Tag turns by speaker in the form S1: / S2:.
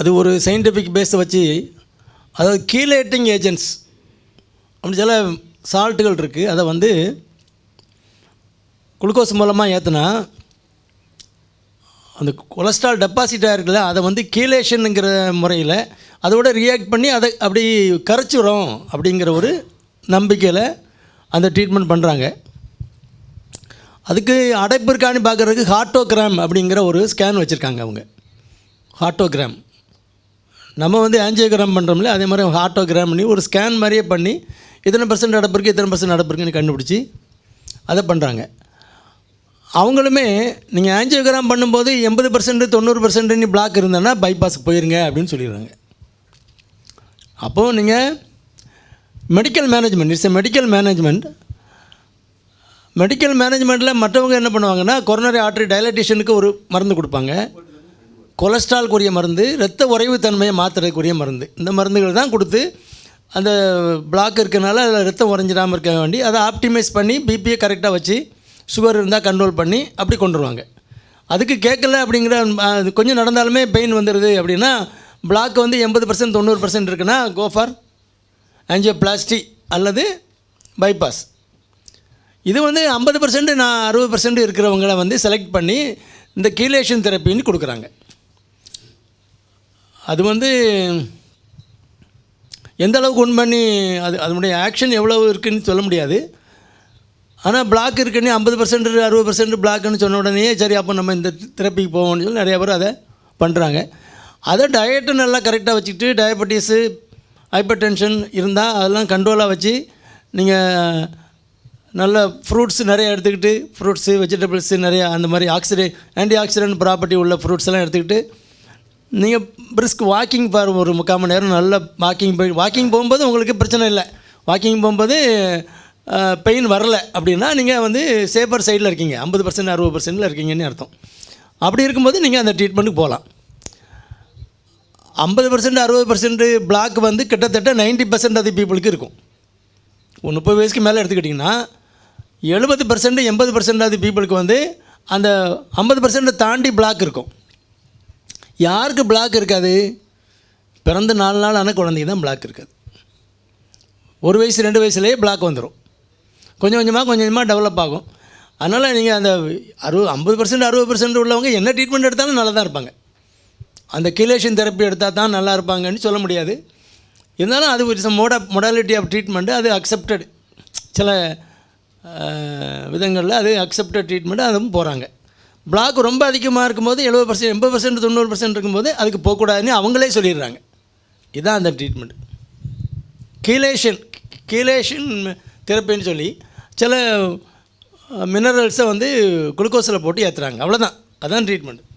S1: அது ஒரு சயின்டிஃபிக் பேஸை வச்சு அதாவது கீலேட்டிங் ஏஜென்ட்ஸ் அப்படி சில சால்ட்டுகள் இருக்குது அதை வந்து குளுக்கோஸ் மூலமாக ஏற்றுனா அந்த கொலஸ்ட்ரால் டெபாசிட்டாக இருக்குல்ல அதை வந்து கீலேஷனுங்கிற முறையில் அதோட ரியாக்ட் பண்ணி அதை அப்படி கரைச்சிடும் அப்படிங்கிற ஒரு நம்பிக்கையில் அந்த ட்ரீட்மெண்ட் பண்ணுறாங்க அதுக்கு அடைப்பு இருக்கான்னு பார்க்குறதுக்கு ஹார்ட்டோகிராம் அப்படிங்கிற ஒரு ஸ்கேன் வச்சுருக்காங்க அவங்க ஹார்ட்டோகிராம் நம்ம வந்து ஆஞ்சியோகிராம் பண்ணுறோம்ல அதே மாதிரி ஆட்டோகிராம் பண்ணி ஒரு ஸ்கேன் மாதிரியே பண்ணி இத்தனை பர்சன்ட் நடப்பிருக்கு இத்தனை பர்சன்ட் நடப்பிருக்குன்னு கண்டுபிடிச்சி அதை பண்ணுறாங்க அவங்களுமே நீங்கள் ஆஞ்சியோகிராம் பண்ணும்போது எண்பது பர்சன்ட் தொண்ணூறு நீ பிளாக் இருந்தேன்னா பைபாஸ் போயிருங்க அப்படின்னு சொல்லிடுறாங்க அப்போது நீங்கள் medical management it's a medical management medical மேனேஜ்மெண்ட்டில் மற்றவங்க என்ன பண்ணுவாங்கன்னா கொரோனரி ஆர்டரி டயலட்டிஷனுக்கு ஒரு மருந்து கொடுப்பாங்க கொலஸ்ட்ரால்க்குரிய மருந்து இரத்த உறைவு தன்மையை மாற்றுறதுக்குரிய மருந்து இந்த மருந்துகள் தான் கொடுத்து அந்த பிளாக் இருக்கிறனால அதில் ரத்தம் உறைஞ்சிடாமல் இருக்க வேண்டி அதை ஆப்டிமைஸ் பண்ணி பிபியை கரெக்டாக வச்சு சுகர் இருந்தால் கண்ட்ரோல் பண்ணி அப்படி கொண்டு வருவாங்க அதுக்கு கேட்கல அப்படிங்கிற கொஞ்சம் நடந்தாலுமே பெயின் வந்துடுது அப்படின்னா பிளாக் வந்து எண்பது பர்சன்ட் தொண்ணூறு பர்சன்ட் இருக்குன்னா கோஃபார் அஞ்சோ பிளாஸ்டிக் பிளாஸ்டி அல்லது பைபாஸ் இது வந்து ஐம்பது பர்சன்ட் நான் அறுபது பர்சன்ட் இருக்கிறவங்களை வந்து செலக்ட் பண்ணி இந்த கீலேஷன் தெரப்பின்னு கொடுக்குறாங்க அது வந்து எந்த அளவுக்கு ஒன் பண்ணி அது அதனுடைய ஆக்ஷன் எவ்வளவு இருக்குதுன்னு சொல்ல முடியாது ஆனால் பிளாக் இருக்குன்னு ஐம்பது பர்சன்ட் அறுபது பர்சன்ட் பிளாக்குன்னு சொன்ன உடனே சரி அப்போ நம்ம இந்த தெரப்பிக்கு போவோம்னு சொல்லி நிறையா பேர் அதை பண்ணுறாங்க அதை டயட்டை நல்லா கரெக்டாக வச்சுக்கிட்டு டயபட்டிஸு ஹைப்பர் டென்ஷன் இருந்தால் அதெல்லாம் கண்ட்ரோலாக வச்சு நீங்கள் நல்ல ஃப்ரூட்ஸ் நிறைய எடுத்துக்கிட்டு ஃப்ரூட்ஸு வெஜிடபிள்ஸு நிறையா அந்த மாதிரி ஆக்சிடே ஆன்டி ஆக்சிடென்ட் ப்ராப்பர்ட்டி உள்ள ஃப்ரூட்ஸ் எல்லாம் எடுத்துக்கிட்டு நீங்கள் பிரிஸ்க் வாக்கிங் பார் ஒரு முக்கால் மணி நேரம் நல்லா வாக்கிங் போய் வாக்கிங் போகும்போது உங்களுக்கு பிரச்சனை இல்லை வாக்கிங் போகும்போது பெயின் வரலை அப்படின்னா நீங்கள் வந்து சேஃபர் சைடில் இருக்கீங்க ஐம்பது பர்சன்ட் அறுபது பர்சன்டில் இருக்கீங்கன்னு அர்த்தம் அப்படி இருக்கும்போது நீங்கள் அந்த ட்ரீட்மெண்ட்டுக்கு போகலாம் ஐம்பது பர்சன்ட் அறுபது பர்சன்ட் பிளாக் வந்து கிட்டத்தட்ட நைன்ட்டி பர்சன்ட் அது பீப்புளுக்கு இருக்கும் ஒரு முப்பது வயசுக்கு மேலே எடுத்துக்கிட்டிங்கன்னா எழுபது பர்சன்ட் எண்பது பர்சன்ட் அது பீப்புளுக்கு வந்து அந்த ஐம்பது பர்சன்ட் தாண்டி பிளாக் இருக்கும் யாருக்கு பிளாக் இருக்காது பிறந்த நாலு நாள் ஆனால் குழந்தைங்க தான் பிளாக் இருக்காது ஒரு வயசு ரெண்டு வயசுலேயே பிளாக் வந்துடும் கொஞ்சம் கொஞ்சமாக கொஞ்சம் கொஞ்சமாக டெவலப் ஆகும் அதனால் நீங்கள் அந்த அறுபது ஐம்பது பர்சன்ட் அறுபது பர்சன்ட் உள்ளவங்க என்ன ட்ரீட்மெண்ட் எடுத்தாலும் நல்லா தான் இருப்பாங்க அந்த கிலேஷன் தெரப்பி எடுத்தால் தான் நல்லா இருப்பாங்கன்னு சொல்ல முடியாது இருந்தாலும் அது ஒரு மோட மொடாலிட்டி ஆஃப் ட்ரீட்மெண்ட்டு அது அக்செப்டட் சில விதங்களில் அது அக்செப்டட் ட்ரீட்மெண்ட்டு அதுவும் போகிறாங்க பிளாக் ரொம்ப அதிகமாக இருக்கும்போது எழுபது பர்சன்ட் எண்பது பர்சன்ட் தொண்ணூறு பர்சன்ட் இருக்கும்போது அதுக்கு போகக்கூடாதுன்னு அவங்களே சொல்லிடுறாங்க இதுதான் அந்த ட்ரீட்மெண்ட் கீலேஷன் கீலேஷன் தெரப்பின்னு சொல்லி சில மினரல்ஸை uh, வந்து குளுக்கோஸில் போட்டு ஏற்றுறாங்க அவ்வளோதான் அதுதான் ட்ரீட்மெண்ட்